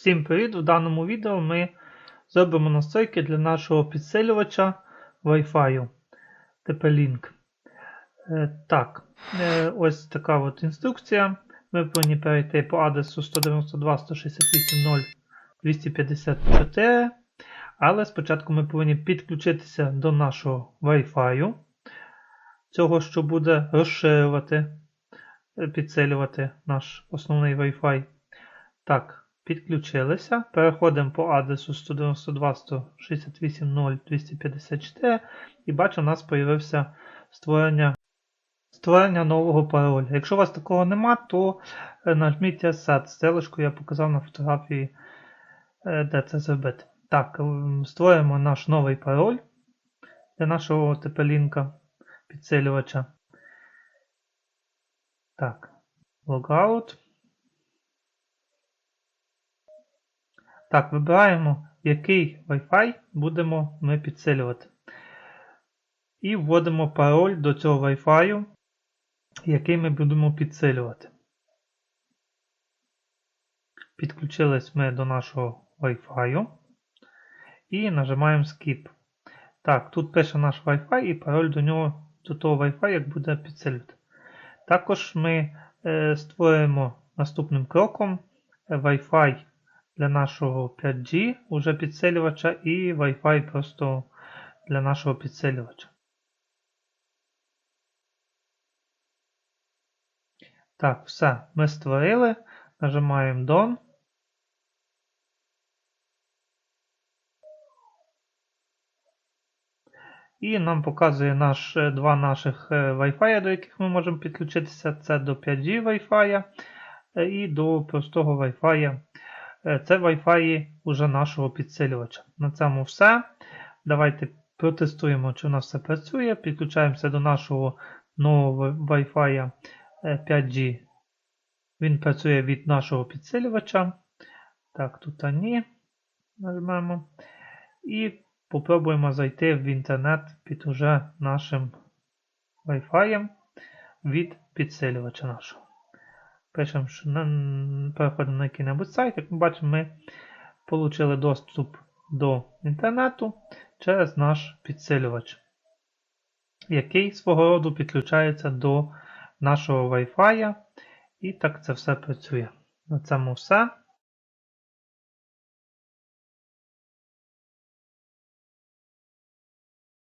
Всім привіт! У даному відео ми зробимо настройки для нашого підсилювача Wi-Fi TP-Link. Е, Так, е, ось така от інструкція. Ми повинні перейти по адресу 192.168.0.254. Але спочатку ми повинні підключитися до нашого Wi-Fi, цього, що буде розширювати, е, підсилювати наш основний Wi-Fi. Так, підключилися. Переходимо по адресу 192.168.0.254 і бачу, у нас з'явився створення, створення нового пароля. Якщо у вас такого нема, то е, нажміть Reset. Стрілочку я показав на фотографії, е, де це зробити. Так, створюємо наш новий пароль для нашого TP-лінка підсилювача. Так, Logout. Так, вибираємо, який Wi-Fi будемо ми підсилювати. І вводимо пароль до цього Wi-Fi, який ми будемо підсилювати. Підключились ми до нашого Wi-Fi і нажимаємо Skip. Так, тут пише наш Wi-Fi і пароль до нього, до того Wi-Fi, як буде підсилювати. Також ми е, створюємо наступним кроком Wi-Fi для нашого 5G уже підсилювача і Wi-Fi просто для нашого підсилювача. Так, все, ми створили. Нажимаємо Done. І нам показує наш, е, два наших е, Wi-Fi, до яких ми можемо підключитися. Це до 5G Wi-Fi е, і до простого Wi-Fi. Е, Це Wi-Fi уже нашого підсилювача. На цьому все. Давайте протестуємо, чи у нас все працює. Підключаємося до нашого нового Wi-Fi е, 5G. Він працює від нашого підсилювача. Так, тут ні. Нажмемо. І попробуємо зайти в інтернет під уже нашим Wi-Fi від підсилювача нашого. Пишемо, що переходимо на який-небудь сайт. Як ми бачимо, ми отримали доступ до інтернету через наш підсилювач, який свого роду підключається до нашого Wi-Fi. І так це все працює. На цьому все.